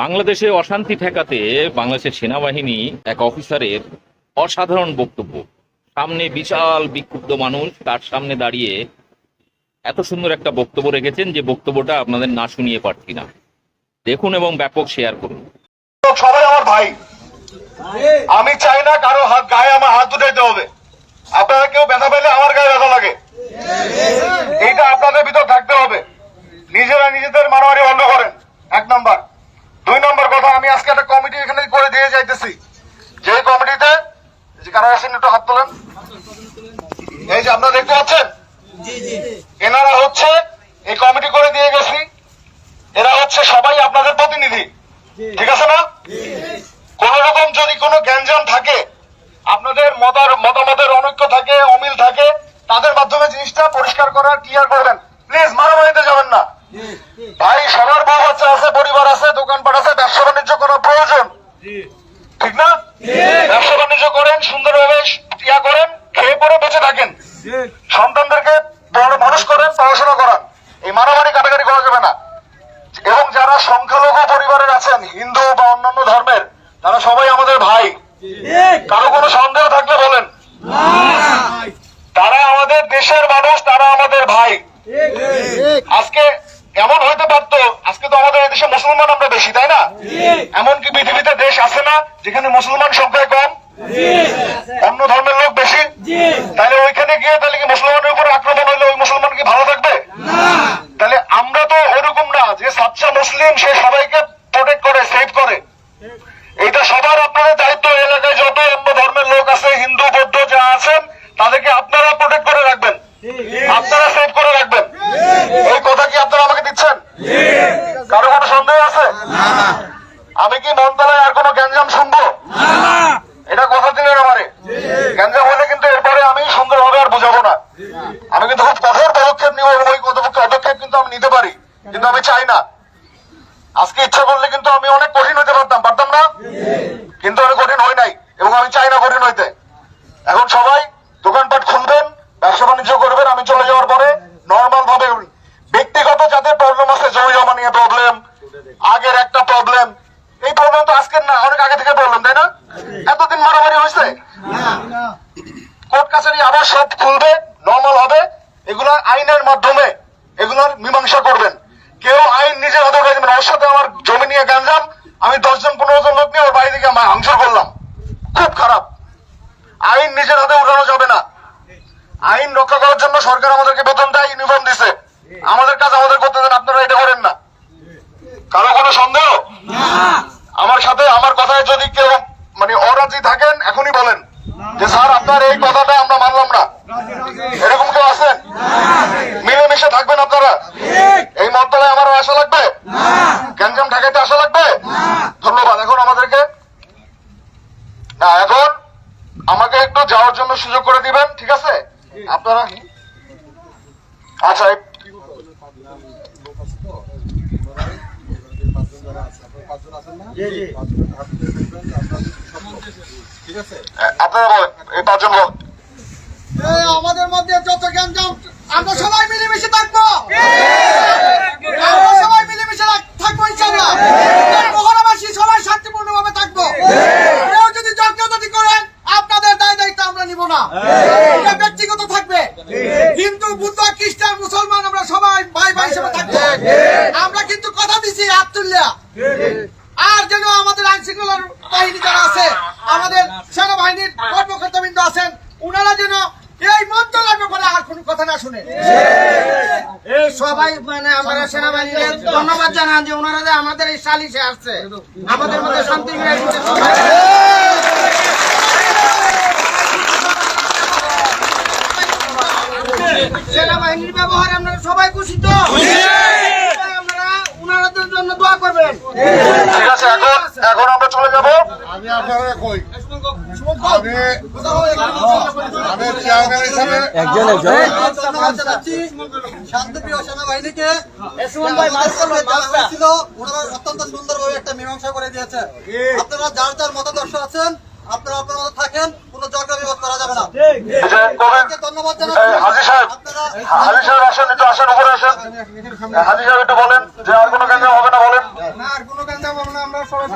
বাংলাদেশে অশান্তি ঠেকাতে বাংলাদেশের সেনাবাহিনী এক অফিসারের অসাধারণ বক্তব্য। সামনে বিশাল বিক্ষুব্ধ মানুষ, তার সামনে দাঁড়িয়ে এত সুন্দর একটা বক্তব্য রেখেছেন যে বক্তব্যটা আপনাদের না শুনিয়ে পারছি না। দেখুন এবং ব্যাপক শেয়ার করুন। সবাই আমার ভাই। আমি চাই না কারও হাত, গায়ে আমার হাত উঠাইতে হবে। আপনারা কেউ ব্যথা পেলে আমার গায়ে ব্যথা লাগে। এইটা আপনাদের ভিতর থাকতে হবে। নিজেরা নিজেদের মারামারি বন্ধ করেন এক নম্বর দুই নম্বর কথা আমি আজকে একটা কমিটি এখানে করে দিয়ে যাইতেছি। যে কমিটিতে কারা আছেন একটু হাত তোলেন। এই যে আপনারা দেখতে পাচ্ছেন? এনারা হচ্ছে এই কমিটি করে দিয়ে গেছি। এরা হচ্ছে সবাই আপনাদের প্রতিনিধি। ঠিক আছে না? কোন রকম যদি কোনো গ্যাঞ্জাম থাকে আপনাদের মতার মতামতের অনৈক্য থাকে অমিল থাকে তাদের মাধ্যমে জিনিসটা পরিষ্কার করার ক্লিয়ার করবেন। প্লিজ মারামারিতে যাবেন না। ভাই সন্তানদেরকে বড় মানুষ করেন, পড়াশোনা করান। এই মারামারি কাটাকাটি করা যাবে না। এবং যারা সংখ্যালঘু পরিবারের আছেন, হিন্দু বা অন্যান্য ধর্মের, তারা সবাই আমাদের ভাই। কারও কোনো সন্দেহ থাকলে বলেন। তারা আমাদের দেশের মানুষ, তারা আমাদের ভাই। আজকে এমন হইতে পারতো, আজকে তো আমাদের দেশে মুসলমান আমরা বেশি, তাই না? এমনকি পৃথিবীতে দেশ আছে না, যেখানে মুসলমান সংখ্যায় কম। অন্য ধর্মের লোক বেশি তাহলে ওইখানে গিয়ে তাহলে কি মুসলমানের উপর আক্রমণ হইলে ওই মুসলমান কি ভালো থাকবে তাহলে আমরা তো ওরকম না যে সাচ্চা সে সবাইকে প্রোটেক্ট করে সেভ করে। এটা সবার আপনাদের দায়িত্ব এলাকায়। যত অন্য ধর্মের লোক আছে, হিন্দু, বৌদ্ধ যা আছেন, তাদেরকে আপনারা প্রোটেক্ট করে রাখবেন। আপনারা সেভ করে রাখবেন। এই কথা কি আপনারা আমাকে দিচ্ছেন? কারও কোনো সন্দেহ আছে? আমি কি মনতলায় আর কোনো গ্যাঞ্জাম শুনব? এটা কথা দিলেন আমারে। গ্যাঞ্জাম হলে কিন্তু এরপরে আমি সুন্দরভাবে আর বুঝাবো না। আমি কিন্তু খুব কঠোর পদক্ষেপ নিব এবং ওই পদক্ষেপ কিন্তু আমি নিতে পারি। কিন্তু আমি চাই না। আজকে ইচ্ছা করলে কিন্তু আমি অনেক কঠিন হইতে পারতাম পারতাম না? কিন্তু আমি কঠিন হই নাই, এবং আমি চাই না কঠিন হইতে। এখন সবাই দোকানপাট খুলবেন, ব্যবসা বাণিজ্য করবেন, আমি চলে যাওয়ার পরে নর্মাল ভাবে ব্যক্তিগত যাদের প্রবলেম আছে, জমি জমা নিয়ে প্রবলেম আগের একটা প্রবলেম এই প্রবলেম তো আজকের না, অনেক আগে থেকে প্রবলেম তাই না? এতদিন মারামারি হয়েছে? কোর্ট কাছারি আবার সব খুলবে নর্মাল হবে, এগুলো আইনের মাধ্যমে, এগুলার মীমাংসা করবেন। কেউ আইন নিজের হাতে উঠে ওর সাথে আমার জমি নিয়ে গাঞ্জাম আমি দশজন, পনেরো জন লোক নিয়ে ওর বাড়ি থেকে হাংসর করলাম। খুব খারাপ। আইন নিজের হাতে উঠানো যাবে না। আইন রক্ষা করার জন্য সরকার আমাদেরকে বেতন দেয় ইউনিফর্ম দিছে। আমাদের কাজ আমাদের করতে দেন, আপনারা এটা করেন না। কারও কোনো সন্দেহ? আমার সাথে আমার কথায় যদি কেউ মানে অরাজি থাকেন, এখনই বলেন। যে স্যার, আপনার এই কথাটা আমরা মানলাম না। এরকম কেউ আছেন? মিলেমিশে থাকবেন আপনারা? এই মন্ত্রণালয়ে আমার আশা লাগবে? গ্যাঞ্জাম ঢাকাইতে আশা লাগবে? ধন্যবাদ এখন আমাদেরকে? না এখন আমাকে একটু যাওয়ার জন্য সুযোগ করে দিবেন ঠিক আছে? আপনারা আচ্ছা আপনারা বলেন এই পাঁচজন বলেন। আমাদের মধ্যে যত গ্যাঞ্জাম আমরা সবাই মিলেমিশে থাকব আমরা সবাই মিলেমিশে রাখ- থাকব ইনশাআল্লাহ মহারাবাসী সবাই শান্তিপূর্ণ ভাবে থাকব কেউ যদি যজ্ঞ যদি করেন আপনাদের দায় দায়িত্ব আমরা নিব না এটা ব্যক্তিগত থাকবে হিন্দু বুদ্ধ খ্রিস্টান মুসলমান আমরা সবাই ভাই ভাই হিসেবে থাকব আমরা কিন্তু কথা দিছি হাত তুললিয়া আর যেন আমাদের আইন শৃঙ্খলার বাহিনী যারা আছে আমাদের সেনাবাহিনীর কর্মকর্তাবৃন্দ আছেন উনারা যেন এই মন্ত্রণালয়ের ব্যাপারে আর কোনো কথা না শুনে। এই সবাই মানে আমরা সেনাবাহিনীকে ধন্যবাদ জানান যে ওনারা যে আমাদের এই সালিশে আসছে। আমাদের মধ্যে শান্তি বিরাজ সেনাবাহিনীর ব্যবহারে আপনারা সবাই খুশি তো? দোয়া করবেন। ঠিক আছে এখন এখন আমরা চলে যাব। আমি আপনারা কই? আমি আমি চেয়ারম্যান হিসাবে শান্তিপ্রিয় সেনাবাহিনীকে ছিল ওনারা অত্যন্ত সুন্দরভাবে একটা মীমাংসা করে দিয়েছে। আপনারা যার যার মতাদর্শ আছেন আপনারা আপনার মতো থাকেন। ধন্যবাদ হাজি জানাচ্ছি সাহেব আপনারা হাজি সাহেব আসেন একটু আসেন উপরে আসেন হাজি সাহেব একটু বলেন যে আর কোনো গ্যাঞ্জাম হবে না বলেন না আর কোনো গান হবে না আমরা সবাই